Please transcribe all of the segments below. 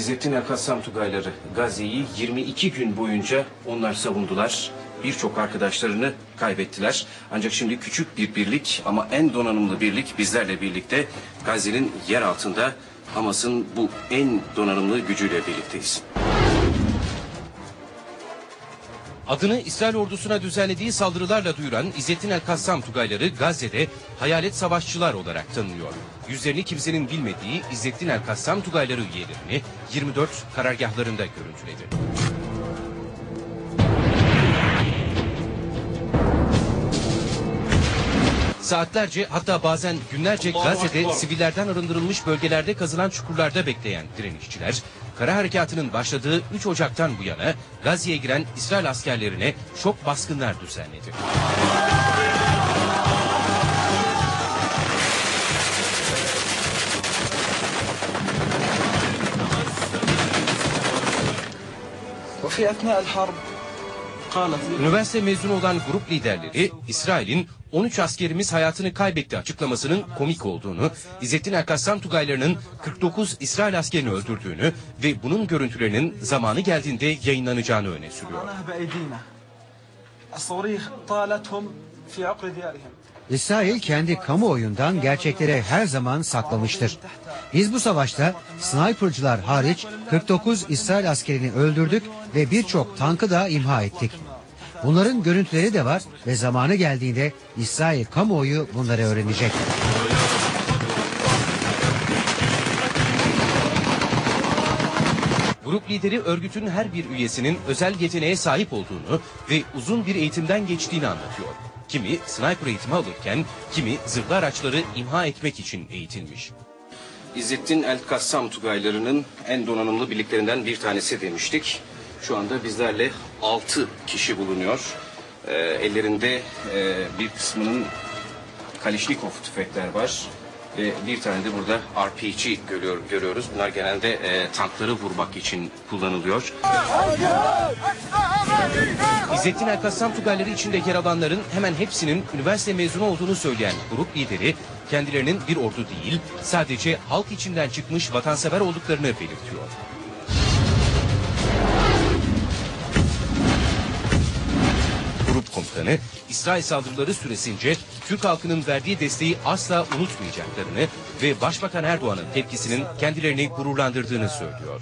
İzzettin Erkassam Tugayları Gazze'yi 22 gün boyunca onlar savundular. Birçok arkadaşlarını kaybettiler. Ancak şimdi küçük bir birlik ama en donanımlı birlik bizlerle birlikte Gazze'nin yer altında Hamas'ın bu en donanımlı gücüyle birlikteyiz. Adını İsrail ordusuna düzenlediği saldırılarla duyuran İzzettin El-Kassam Tugayları Gazze'de hayalet savaşçılar olarak tanınıyor. Yüzlerini kimsenin bilmediği İzzettin El-Kassam Tugayları üyelerini 24 karargahlarında görüntüledi. Saatlerce hatta bazen günlerce Gazze'de sivillerden arındırılmış bölgelerde kazılan çukurlarda bekleyen direnişçiler, kara harekatının başladığı 3 Ocak'tan bu yana Gazze'ye giren İsrail askerlerine şok baskınlar düzenledi. وفي أثناء الحرب قالت Üniversite mezunu olan grup liderleri İsrail'in 13 askerimiz hayatını kaybetti açıklamasının komik olduğunu, İzzettin Erkassam Tugaylarının 49 İsrail askerini öldürdüğünü ve bunun görüntülerinin zamanı geldiğinde yayınlanacağını öne sürüyor. İsrail kendi kamuoyundan gerçeklere her zaman saklamıştır. Biz bu savaşta snipercılar hariç 49 İsrail askerini öldürdük ve birçok tankı da imha ettik. Bunların görüntüleri de var ve zamanı geldiğinde İsrail kamuoyu bunları öğrenecek. Grup lideri örgütün her bir üyesinin özel yeteneğe sahip olduğunu ve uzun bir eğitimden geçtiğini anlatıyor. Kimi sniper eğitimi alırken kimi zırhlı araçları imha etmek için eğitilmiş. İzzettin El-Kassam Tugaylarının en donanımlı birliklerinden bir tanesi demiştik. Şu anda bizlerle 6 kişi bulunuyor. Ee, ellerinde e, bir kısmının Kalişnikov tüfekler var. Ve bir tane de burada RPG görüyor, görüyoruz. Bunlar genelde e, tankları vurmak için kullanılıyor. İzzettin Erkassam Tugayları içinde yer alanların hemen hepsinin üniversite mezunu olduğunu söyleyen grup lideri kendilerinin bir ordu değil sadece halk içinden çıkmış vatansever olduklarını belirtiyor. grup komutanı, İsrail saldırıları süresince Türk halkının verdiği desteği asla unutmayacaklarını ve Başbakan Erdoğan'ın tepkisinin kendilerini gururlandırdığını söylüyor.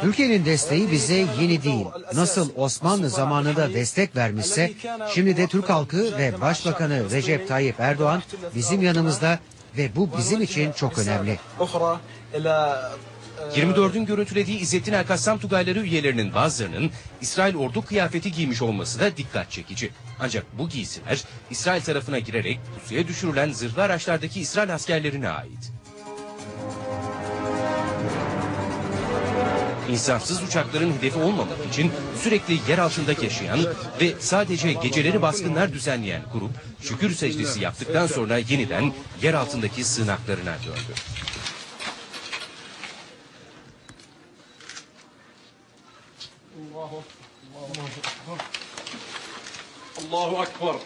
Türkiye'nin desteği bize yeni değil. Nasıl Osmanlı zamanında destek vermişse, şimdi de Türk halkı ve Başbakanı Recep Tayyip Erdoğan bizim yanımızda ve bu bizim için çok önemli. Ee, 24'ün görüntülediği İzzettin Erkassam Tugayları üyelerinin bazılarının İsrail ordu kıyafeti giymiş olması da dikkat çekici. Ancak bu giysiler İsrail tarafına girerek pusuya düşürülen zırhlı araçlardaki İsrail askerlerine ait. İnsafsız uçakların hedefi olmamak için sürekli yer altında yaşayan ve sadece geceleri baskınlar düzenleyen grup şükür secdesi yaptıktan sonra yeniden yer altındaki sığınaklarına döndü. الله أكبر. الله أكبر